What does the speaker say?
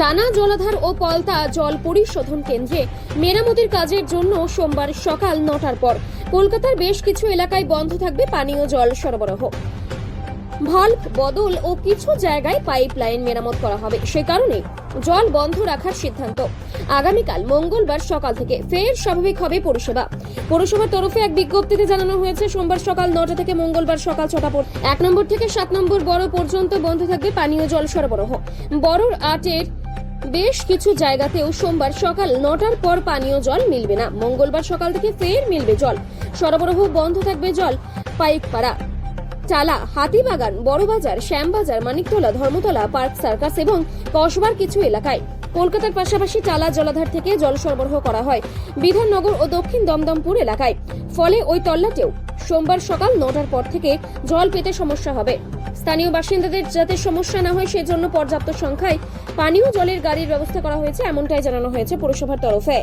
টানা জলাধার ও পলতা জল পরিশোধন কেন্দ্রে মেরামতির কাজের জন্য সোমবার সকাল নটার পর। কলকাতার বেশ কিছু এলাকায় বন্ধ থাকবে পানীয় জল সরবরাহ। ভাল্ব, বদল ও কিছু জায়গায় পাইপ লাইন মেরামত করা হবে। সে কারণে জল বন্ধ রাখার সিদ্ধান্ত। আগামীকাল মঙ্গলবার সকাল থেকে ফের স্বাভাবিক হবে পরিষেবা পৌরসভার তরফে এক বিজ্ঞপ্তিতে জানানো হয়েছে, সোমবার সকাল নটা থেকে মঙ্গলবার সকাল ছটা পর এক নম্বর থেকে সাত নম্বর বড় পর্যন্ত বন্ধ থাকবে পানীয় জল সরবরাহ। বড়র আটের বেশ কিছু জায়গাতেও সোমবার সকাল নটার পর পানীয় জল মিলবে না। মঙ্গলবার সকাল থেকে ফের মিলবে জল। সরবরাহ বন্ধ থাকবে জল। পাইকপাড়া, চালা, হাতিবাগান, বড়বাজার, শ্যামবাজার, মানিকতলা, ধর্মতলা, পার্ক সার্কাস এবং কসবার কিছু এলাকায়। কলকাতার পাশাপাশি টালা জলাধার থেকে জল সরবরাহ করা হয় বিধাননগর ও দক্ষিণ দমদমপুর এলাকায়। ফলে ওই তল্লাটেও সোমবার সকাল নটার পর থেকে জল পেতে সমস্যা হবে। স্থানীয় বাসিন্দাদের যাতে সমস্যা না হয়, সেজন্য পর্যাপ্ত সংখ্যায় পানীয় জলের গাড়ির ব্যবস্থা করা হয়েছে, এমনটাই জানানো হয়েছে পুরসভার তরফে।